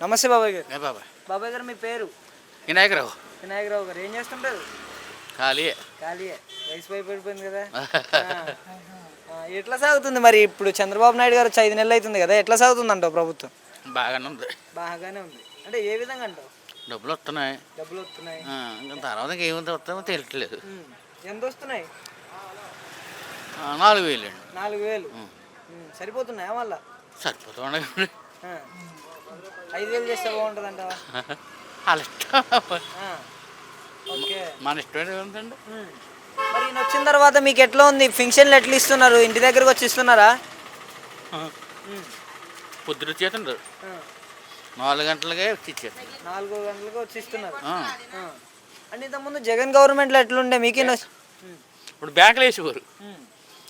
నమస్తే బాబాయ్ గారు. ఏ బాబాయ్. బాబాయ్ గారు మీ పేరు? వినాయకరావు. వినాయకరావు గారు ఏం చేస్తుంటారు? ఖాళీయే ఖాళీయే. వయసు పైపడిపోయింది కదా. ఆ. ఎట్లా సాగుతుంది మరి ఇప్పుడు చంద్రబాబు నాయుడు గారు వచ్చి ఐదు నెలలు అవుతుంది కదా ఎట్లా సాగుతుంది అంటావు ప్రభుత్వం? బాగానే ఉంది. బాగానే ఉంది. అంటే ఏ విధంగా అంటావు? డబ్బులు వస్తున్నాయి. డబ్బులు వస్తున్నాయి. ఆ, ఇంకా తర్వాత ఏముంది వస్తామో తెలియట్లేదు. ఉమ్. ఎంత వస్తున్నాయి? ఆ, నాలుగు వేలు అండి. నాలుగు వేలు. ఉమ్. సరిపోతున్నాయా మళ్ళా? సరిపోతుంది ఆ. ఐదు వేలు చేస్తే బాగుంటుంది అంటావా వాళ్ళ ఇష్టం ఓకే. మన ఇష్టం ఏముందండి ఉమ్. మరి ఈయన వచ్చిన తర్వాత మీకు ఎట్లా ఉంది? ఫంక్షన్లు ఎట్లా ఇస్తున్నారు? ఇంటి దగ్గరకు వచ్చి ఇస్తున్నారా. పొద్దున చేతండు ఆ. నాలుగు గంటలకే వచ్చి నాలుగు గంటలకు వచ్చి ఇస్తున్నారు. అంటే ఇంతకుముందు జగన్ గవర్నమెంట్లో ఎట్లుండే? మీకే. ఇప్పుడు బ్యాంకులు వేసేవారు.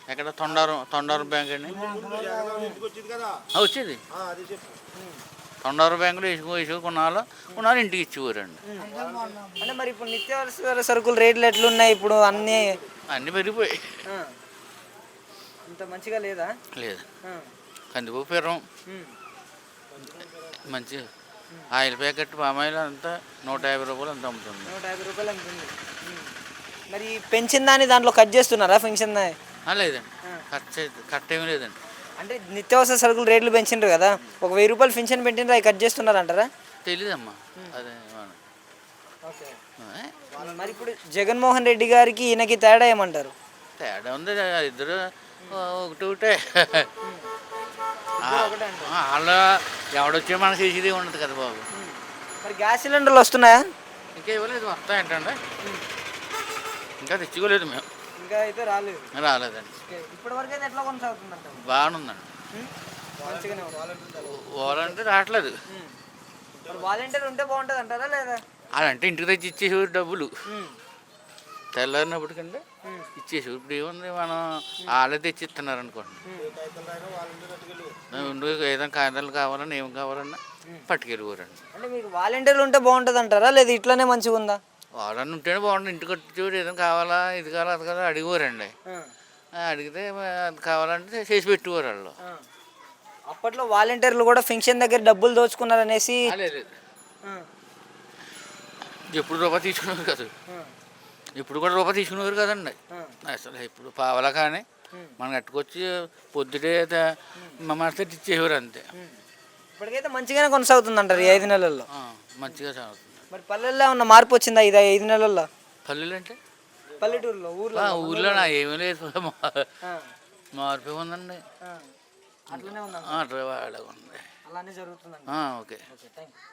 ఎక్కడ? తొండారం తొండారం బ్యాంక్ అండి ఆ, వచ్చేది తొండారం బ్యాంకులో వేసుకో వేసుకో కొన్నాళ్ళు కొన్నాళ్ళు ఇంటికి ఇచ్చేవారు అండి అంటే మరి ఇప్పుడు నిత్యావసర సరుకుల రేట్లు ఎట్లున్నాయి? ఇప్పుడు అన్నీ అన్నీ పెరిగిపోయాయి. అంత మంచిగా లేదా? లేదు. కందిపప్పు పెరం. మంచి ఆయిల్ ప్యాకెట్ పామాయిల్ అంతా నూట యాభై రూపాయలు అంత అమ్ముతుంది. నూట యాభై రూపాయలు ఉమ్. మరి పెంచిన దాన్ని దాంట్లో కట్ చేస్తున్నారా? పెన్షన్ లేదండి. కట్ కట్ ఏమీ లేదండి. అంటే నిత్యావసర సరుకుల రేట్లు పెంచిండ్రు కదా. ఒక వెయ్యి రూపాయలు పెన్షన్ పెట్టిండ్రు అవి కట్ చేస్తున్నారు అంటారా తెలీదమ్మా అదే? మరి ఇప్పుడు జగన్మోహన్ రెడ్డి గారికి ఈయనకి తేడా ఏమంటారు? తేడా ఉంది ఇద్దరు ఒకటి ఒకటే. వాళ్ళ ఎవడొచ్చే మన చేసేది ఉండదు కదా బాబు. మరి గ్యాస్ సిలిండర్లు వస్తున్నాయా? ఇంకా ఇవ్వలేదు వస్తాయంటండి. ఇంకా తెచ్చుకోలేదు మేము. ఇంకా అయితే రాలేదు. రాలేదండి. ఇప్పటి వరకు అయితే ఎట్లా కొనసాగుతుంది అంటారు బాగానుందండి మంచిగానే ఉంది. వాళ్ళంటే రావట్లేదు. వాలంటీర్ ఉంటే బాగుంటుంది అంటారా లేదా? వాళ్ళంటే ఇంటికి తెచ్చి ఇచ్చేసేవారు డబ్బులు. తెల్లారినప్పటికంటే. ఇచ్చేసి ఇప్పుడు ఏముంది? మనం వాళ్ళే తెచ్చి ఇస్తున్నారు అనుకోండి ఏదైనా కాగితాలు కావాలన్నా ఏం కావాలన్నా పట్టుకెళ్ళిపోరండి. అంటే మీకు వాలంటీర్లు ఉంటే బాగుంటుంది అంటారా? లేదా ఇట్లానే మంచిగా ఉందా వాళ్ళని ఉంటేనే బాగుంటుంది ఇంటికి వచ్చేవాడు ఏదైనా కావాలా ఇది కావాలా అది కావాలా అడిగేవారండి ఆ. ఆ, అడిగితే అది కావాలంటే చేసి పెట్టేవారు వాళ్ళు. అప్పట్లో వాలంటీర్లు కూడా ఫంక్షన్ దగ్గర డబ్బులు దోచుకున్నారనేసి. ఎప్పుడు రూపాయి తీసుకునేవారు కాదు. ఇప్పుడు కూడా రూపాయి తీసుకునేవారు కదండి. అసలు ఇప్పుడు పావలా కానీ. మనం కట్టుకొచ్చి పొద్దుటే త- మా మనసు ఇచ్చేవారు అంతే. ఇప్పటికైతే మంచిగానే కొనసాగుతుంది అంటారు ఐదు నెలల్లో మంచిగా సాగుతుంది మరి పల్లెల్లో ఉన్న మార్పు వచ్చిందా ఇది ఐదు నెలల్లో? పల్లెలు అంటే? పల్లెటూరులో ఊర్లో ఊర్లో ఏమీ లేదు. మార్పు ఉందండి. అట్లనే ఉందా? ఉంది అలానే జరుగుతుందండి. ఆ, ఓకే. Okay thank you